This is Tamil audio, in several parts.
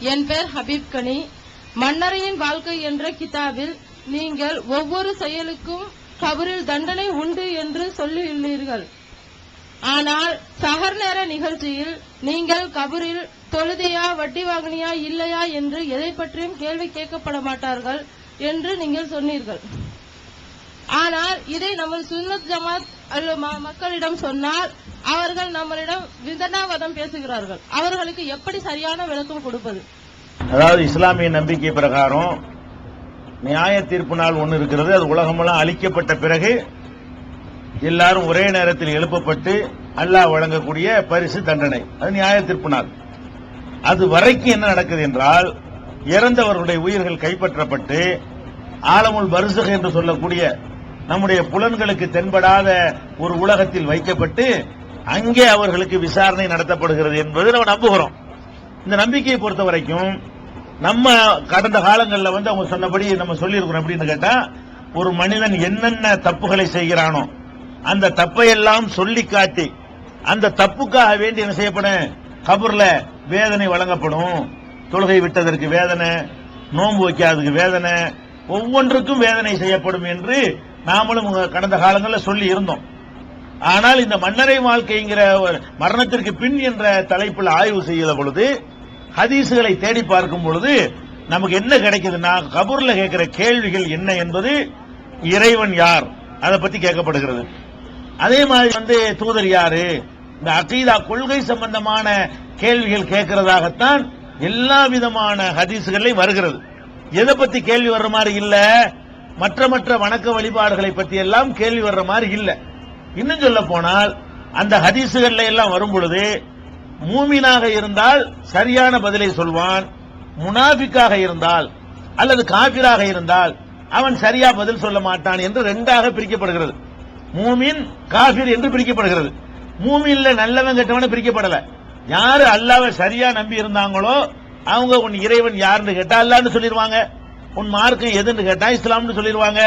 என் பேர் ஹபீப் கனி. மன்னரையின் வாழ்க்கை என்ற கிதாபில் நீங்கள் ஒவ்வொரு செயலுக்கும் கபரில் தண்டனை உண்டு என்று சொல்லியுள்ளீர்கள். ஆனால் சகர் நேர நிகழ்ச்சியில் நீங்கள் கபரில் தொழுதியா வட்டி வாங்கினியா இல்லையா என்று எதை பற்றியும் கேள்வி கேட்கப்பட மாட்டார்கள் என்று நீங்கள் சொன்னீர்கள். ஆனால் இதை நமது சுன்னத் ஜமாத் அல்ல மக்களிடம் சொன்னால் அவர்கள் நம்மளிடம் விதனாவதம் பேசுகிறார்கள். அவர்களுக்கு எப்படி சரியான விளக்கம் கொடுப்பது? அதாவது இஸ்லாமிய நம்பிக்கை பிரகாரம் நியாய தீர்ப்பு நாள் ஒன்று இருக்கிறது அது உலகமெல்லாம் அழிக்கப்பட்ட பிறகு எல்லாரும் ஒரே நேரத்தில் எழுப்பப்பட்டு அல்லாஹ் வழங்கக்கூடிய பரிசு தண்டனை. அது நியாய தீர்ப்பு நாள் அது வரைக்கும் என்ன நடக்குது என்றால் இறந்தவர்களுடைய உயிர்கள் கைப்பற்றப்பட்டு ஆலமுல் பரிசுக என்று சொல்லக்கூடிய நம்முடைய புலன்களுக்கு தென்படாத ஒரு உலகத்தில் வைக்கப்பட்டு அங்கே அவர்களுக்கு விசாரணை நடத்தப்படுகிறது என்பது நம்ம நம்புகிறோம். இந்த நம்பிக்கையை பொறுத்த வரைக்கும் நம்ம கடந்த காலங்களில் வந்து அவங்க சொன்னபடி நம்ம சொல்லியிருக்கிறோம் அப்படின்னு கேட்டா ஒரு மனிதன் என்னென்ன தப்புகளை செய்கிறானோ அந்த தப்பையெல்லாம் சொல்லி காட்டி அந்த தப்புக்காக வேண்டி என்ன செய்யப்படும் கபூர்ல வேதனை வழங்கப்படும். தொழுகை விட்டதற்கு வேதனை நோன்பு வைக்காததுக்கு வேதனை ஒவ்வொன்றுக்கும் வேதனை செய்யப்படும் என்று நாமளும் கடந்த காலங்களில் சொல்லி இருந்தோம் ஆனால் இந்த மன்னரை வாழ்க்கைங்கிற ஒரு மரணத்திற்கு பின் என்ற தலைப்பில் ஆய்வு செய்த பொழுது ஹதீசுகளை தேடி பார்க்கும் பொழுது நமக்கு என்ன கிடைக்குதுன்னா கபூர்ல கேட்கிற கேள்விகள் என்ன என்பது இறைவன் யார்? அதை பத்தி கேட்கப்படுகிறது. அதே மாதிரி வந்து தூதர் யாரு? இந்த அகீதா கொள்கை சம்பந்தமான கேள்விகள் கேட்கிறதாகத்தான் எல்லா விதமான ஹதீசுகளையும் வருகிறது. எதை பத்தி கேள்வி வர்ற மாதிரி இல்ல? மற்ற மற்ற வணக்க வழிபாடுகளை பத்தி எல்லாம் கேள்வி வர்ற மாதிரி இல்லை. இன்னும் சொல்ல போனால் அந்த ஹதீசுகள்ல எல்லாம் வரும் பொழுது மூமினாக இருந்தால் சரியான பதிலை சொல்வான் முனாபிக்காக இருந்தால் அல்லது காபிராக இருந்தால் அவன் சரியா பதில் சொல்ல மாட்டான் என்று ரெண்டாக பிரிக்கப்படுகிறது. மூமின் காபிர் என்று பிரிக்கப்படுகிறது. மூமின்ல நல்லவன் கெட்டவன பிரிக்கப்படல. யாரு அல்லாவை சரியா நம்பி இருந்தாங்களோ அவங்க உன் இறைவன் யாருன்னு கேட்டா அல்லான்னு சொல்லிடுவாங்க உன் மார்க்கம் எதுன்னு கேட்டா இஸ்லாம்னு சொல்லிடுவாங்க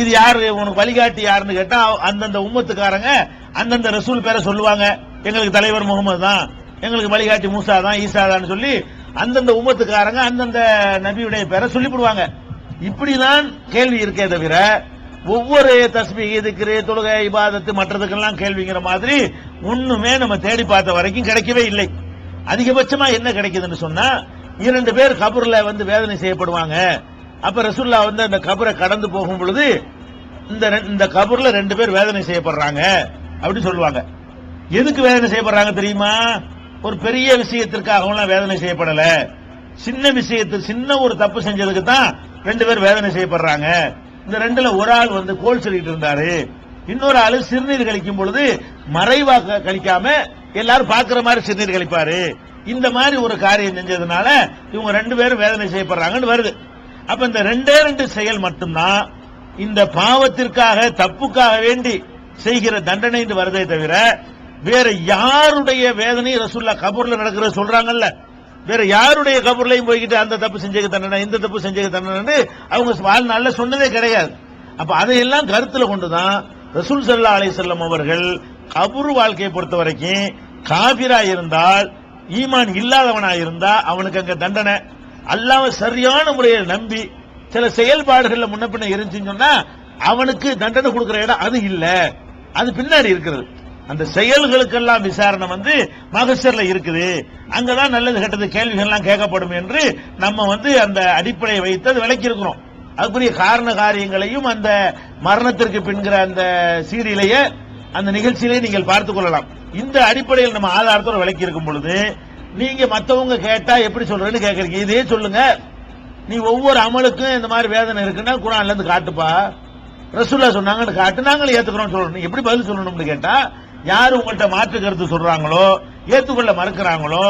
இது யாரு? உனக்கு வழிகாட்டி யாருன்னு கேட்டா அந்தந்த உம்மத்துக்காரங்க அந்தந்த ரசூல் பேரை சொல்லுவாங்க. எங்களுக்கு தலைவர் முகமது தான். எங்களுக்கு வழிகாட்டி மூசா தான் ஈசா தான் சொல்லி அந்தந்த உம்மத்துக்காரங்க அந்தந்த நபியுடைய பேரை சொல்லிவிடுவாங்க. இப்படிதான் கேள்வி இருக்கே தவிர ஒவ்வொரு தஸ்மி இதுக்கு தொழுகை இபாதத்து மற்றதுக்கெல்லாம் கேள்விங்கிற மாதிரி ஒண்ணுமே நம்ம தேடி பார்த்த வரைக்கும் கிடைக்கவே இல்லை. அதிகபட்சமா என்ன கிடைக்குதுன்னு சொன்னா இரண்டு பேர் கபூர்ல வந்து வேதனை செய்யப்படுவாங்க. அப்ப ரசுல்லா வந்து அந்த கபரை கடந்து போகும் பொழுது இந்த ரெ- இந்த கபர்ல ரெண்டு பேர் வேதனை செய்யப்படுறாங்க அப்படின்னு சொல்லுவாங்க. எதுக்கு வேதனை செய்யப்படுறாங்க தெரியுமா? ஒரு பெரிய விஷயத்திற்காகவும் வேதனை செய்யப்படல. சின்ன விஷயத்து சின்ன ஒரு தப்பு செஞ்சதுக்கு தான் ரெண்டு பேர் வேதனை செய்யப்படுறாங்க. இந்த ரெண்டுல ஒரு ஆள் வந்து கோல் சொல்லிட்டு இருந்தாரு. இன்னொரு ஆளு சிறுநீர் கழிக்கும் பொழுது மறைவாக கழிக்காம எல்லாரும் பாக்குற மாதிரி சிறுநீர் கழிப்பாரு. இந்த மாதிரி ஒரு காரியம் செஞ்சதுனால இவங்க ரெண்டு பேரும் வேதனை செய்யப்படுறாங்கன்னு வருது. அப்ப இந்த ரெண்டே ரெண்டு செயல் மட்டும்தான் இந்த பாவத்திற்காக தப்புக்காக வேண்டி செய்கிற தண்டனை என்று வருதே தவிர வேற யாருடைய வேதனை ரசூல்லா கபூர்ல நடக்கிற சொல்றாங்கல்ல. வேற யாருடைய கபூர்லையும் போய்கிட்டு அந்த தப்பு செஞ்சது தண்டனை இந்த தப்பு செஞ்சது தண்டனை அவங்க வாழ்நாள்ல சொன்னதே கிடையாது. அப்ப அதையெல்லாம் கருத்துல கொண்டுதான் ரசூல் சல்லா அலிசல்லம் அவர்கள் கபூர் வாழ்க்கையை பொறுத்த வரைக்கும் காபிரா இருந்தால் ஈமான் இல்லாதவனா இருந்தா அவனுக்கு அங்க தண்டனை. அல்லாம சரியான முறையில் நம்பி சில செயல்பாடுகள்ல முன்ன பின்ன இருந்துச்சுன்னு சொன்னா அவனுக்கு தண்டனை கொடுக்கிற இடம் அது இல்ல. அது பின்னாடி இருக்கிறது. அந்த செயல்களுக்கெல்லாம் விசாரணை வந்து மகசர்ல இருக்குது. அங்கதான் நல்லது கெட்டது கேள்விகள்லாம் கேட்கப்படும் என்று நம்ம வந்து அந்த அடிப்படையை வைத்து அது விளக்கி இருக்கிறோம். அதுக்குரிய காரண காரியங்களையும் அந்த மரணத்திற்கு பின்கிற அந்த சீரியலையே அந்த நிகழ்ச்சியிலே நீங்கள் பார்த்துக் கொள்ளலாம். இந்த அடிப்படையில் நம்ம ஆதாரத்தோட விளக்கி இருக்கும் பொழுது நீங்க மத்தவங்க கேட்டா எப்படி சொல்றேன்னு கேக்குறீங்க. இதே சொல்லுங்க. நீ ஒவ்வொரு அமலுக்கும் இந்த மாதிரி வேதனை இருக்குன்னா குரான்ல இருந்து காட்டுப்பா. ரசூல்லா சொன்னாங்கன்னு காட்டு. நாங்களும் ஏத்துக்கிறோம் சொல்லணும் எப்படி பதில் சொல்லணும்னு கேட்டா யாரு உங்கள்கிட்ட மாற்று கருத்து சொல்றாங்களோ ஏத்துக்கொள்ள மறுக்கிறாங்களோ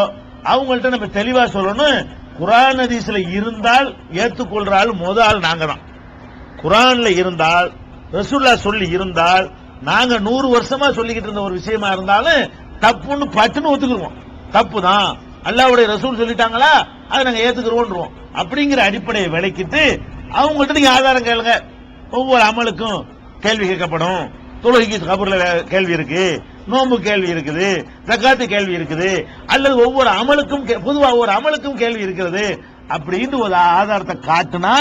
அவங்கள்ட்ட நம்ம தெளிவா சொல்லணும். குரான் ஹதீஸ்ல இருந்தால் ஏத்துக்கொள்ற ஆள் முத ஆள் நாங்க தான் குரான்ல இருந்தால் ரசூல்லா சொல்லி இருந்தால் நாங்க நூறு வருஷமா சொல்லிக்கிட்டு இருந்த ஒரு விஷயமா இருந்தாலும் தப்புன்னு பட்டுன்னு ஒத்துக்குருவோம். தப்பு தான் அல்லாவுடைய ரசூல் சொல்லிட்டாங்களா? அதை நாங்க ஏத்துக்கிறோம் அப்படிங்கிற அடிப்படையை விளக்கிட்டு அவங்கள்ட்ட நீங்க ஆதாரம் கேளுங்க. ஒவ்வொரு அமலுக்கும் கேள்வி கேட்கப்படும். தொழுகைக்கு கபூர்ல கேள்வி இருக்கு. நோன்பு கேள்வி இருக்குது. தக்காத்து கேள்வி இருக்குது. அல்லது ஒவ்வொரு அமலுக்கும் கே- பொதுவா ஒவ்வொரு அமலுக்கும் கேள்வி இருக்கிறது. அப்படின்னு ஒரு ஆதாரத்தை காட்டுனா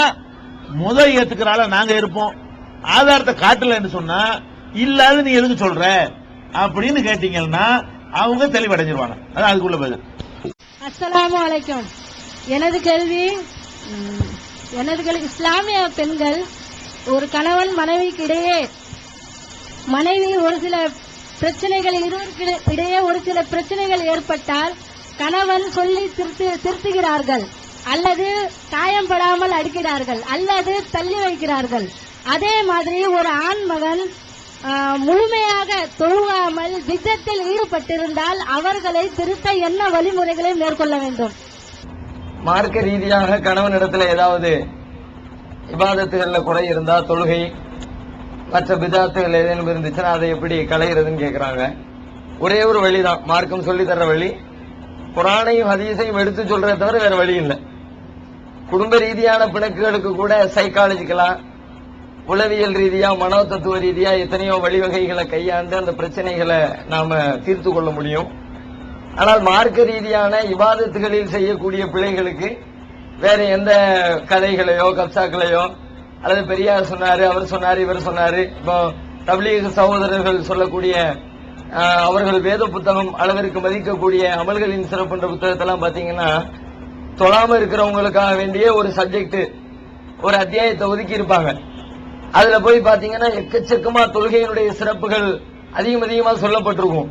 முதல் ஏத்துக்கிறால நாங்க இருப்போம். ஆதாரத்தை காட்டலன்னு சொன்னா இல்லாத நீ எதுக்கு சொல்ற? அப்படின்னு கேட்டீங்கன்னா அவங்க தெளிவடைஞ்சிருவாங்க. அதான் அதுக்குள்ள பதில் அஸ்ஸலாமு அலைக்கும். எனது கேள்வி எனது கேள்வி இஸ்லாமிய பெண்கள் ஒரு கணவன் மனைவிக்கு இடையே மனைவி ஒரு சில பிரச்சனைகள் இருவருக்கு இடையே ஒரு சில பிரச்சனைகள் ஏற்பட்டால் கணவன் சொல்லி திருத்து திருத்துகிறார்கள். அல்லது காயம்படாமல் அடிக்கிறார்கள். அல்லது தள்ளி வைக்கிறார்கள். அதே மாதிரி ஒரு ஆண் மகன் முழுமையாக தொழுகாமல் திட்டத்தில் ஈடுபட்டிருந்தால் அவர்களை திருத்த என்ன வழிமுறைகளை மேற்கொள்ள வேண்டும்? மார்க்க ரீதியாக கணவனிடத்துல ஏதாவது விவாதத்துகள்ல குறை இருந்தா தொழுகை மற்ற விதாத்துகள் ஏதேனும் இருந்துச்சுன்னா அதை எப்படி களையிறதுன்னு கேட்கிறாங்க ஒரே ஒரு வழி தான் மார்க்கம் சொல்லி தர்ற வழி. குரானையும் ஹதீஸையும் எடுத்து சொல்றத தவிர வேற வழி இல்லை. குடும்ப ரீதியான பிணக்குகளுக்கு கூட சைக்காலஜிக்கலா உளவியல் ரீதியா மனோ தத்துவ ரீதியா எத்தனையோ வழிவகைகளை கையாண்டு அந்த பிரச்சனைகளை நாம தீர்த்து கொள்ள முடியும். ஆனால் மார்க்க ரீதியான விவாதத்துகளில் செய்யக்கூடிய பிள்ளைகளுக்கு வேற எந்த கதைகளையோ கப்சாக்களையோ அல்லது பெரியார் சொன்னாரு அவர் சொன்னாரு இவர் சொன்னாரு இப்போ தப்லீக சகோதரர்கள் சொல்லக்கூடிய அவர்கள் வேத புத்தகம் அளவிற்கு மதிக்கக்கூடிய அமல்களின் சிறப்புன்ற புத்தகத்தெல்லாம் பார்த்தீங்கன்னா தொழாம இருக்கிறவங்களுக்காக வேண்டிய ஒரு சப்ஜெக்ட் ஒரு அத்தியாயத்தை ஒதுக்கி இருப்பாங்க. அதுல போய் பாத்தீங்கன்னா எக்கச்சக்கமா தொழுகையினுடைய சிறப்புகள் அதிகம் அதிகமா சொல்லப்பட்டிருக்கும்.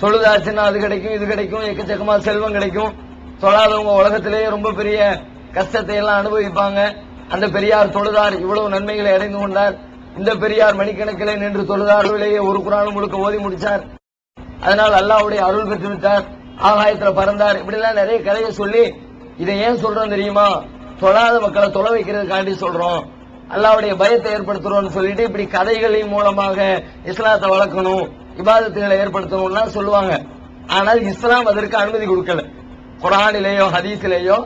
தொழுதாச்சுன்னா அது கிடைக்கும் இது கிடைக்கும் எக்கச்சக்கமா செல்வம் கிடைக்கும். தொழாதவங்க உலகத்திலேயே ரொம்ப பெரிய கஷ்டத்தை எல்லாம் அனுபவிப்பாங்க. அந்த பெரியார் தொழுதார் இவ்வளவு நன்மைகளை அடைந்து கொண்டார். இந்த பெரியார் மணிக்கணக்கிலே நின்று தொழுதாரிலேயே ஒரு குரானும் முழுக்க ஓதி முடிச்சார். அதனால் அல்லாஹ்வுடைய அருள் பெற்று விட்டார் ஆகாயத்துல பறந்தார். இப்படிலாம் நிறைய கதையை சொல்லி இதை ஏன் சொல்றோம் தெரியுமா? தொழாத மக்களை தொலை வைக்கிறதுக்காண்டி சொல்றோம். அல்லாவுடைய பயத்தை ஏற்படுத்துறோம்னு சொல்லிட்டு இப்படி கதைகளின் மூலமாக இஸ்லாத்தை வளர்க்கணும் விவாதத்துகளை ஏற்படுத்தணும்லாம் சொல்லுவாங்க. ஆனால் இஸ்லாம் அதற்கு அனுமதி கொடுக்கல. குரானிலேயோ ஹதீஸிலேயோ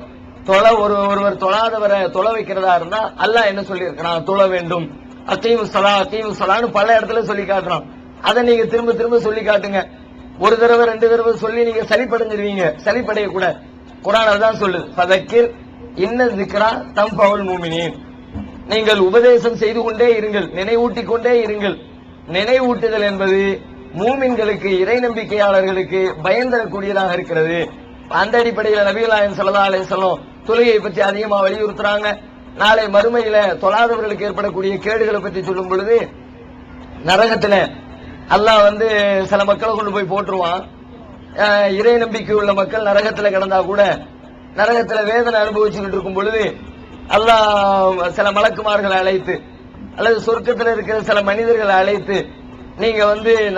தொலை ஒரு ஒருவர் தொழாதவரை தொலை வைக்கிறதா இருந்தா அல்லாஹ் என்ன சொல்லியிருக்கிறான்? தொழ வேண்டும். அத்தீமு சலா அத்தீமு சலான்னு பல இடத்துல சொல்லி காட்டுறான். அதை நீங்க திரும்ப திரும்ப சொல்லி காட்டுங்க. ஒரு தடவை ரெண்டு தடவை சொல்லி நீங்க சளிப்படைஞ்சிருவீங்க சளிப்படைய கூட குரான் அதான் சொல்லுது. பதக்கில் இன்ன திக்ரா தம் பவுல் மூமினின். நீங்கள் உபதேசம் செய்து கொண்டே இருங்கள் நினைவூட்டிக் கொண்டே இருங்கள். நினைவூட்டுதல் என்பது மூமின்களுக்கு இறை நம்பிக்கையாளர்களுக்கு பயந்தரக்கூடியதாக இருக்கிறது. அந்த அடிப்படையில் நபிகளாயன் சல்லா சொல்லும் தொழுகையை பற்றி அதிகமாக வலியுறுத்துறாங்க. நாளை மறுமையில தொழாதவர்களுக்கு ஏற்படக்கூடிய கேடுகளை பற்றி சொல்லும் பொழுது நரகத்துல அல்லாஹ் வந்து சில மக்களை கொண்டு போய் போட்டுருவான். இறை நம்பிக்கை உள்ள மக்கள் நரகத்துல கிடந்தா கூட நரகத்துல வேதனை அனுபவிச்சுக்கிட்டு இருக்கும் பொழுது அல்லாஹ் சில மலக்குமார்களை அழைத்து அல்லது சொர்க்கத்தில் இருக்கிற சில மனிதர்களை அழைத்து நீங்க வந்து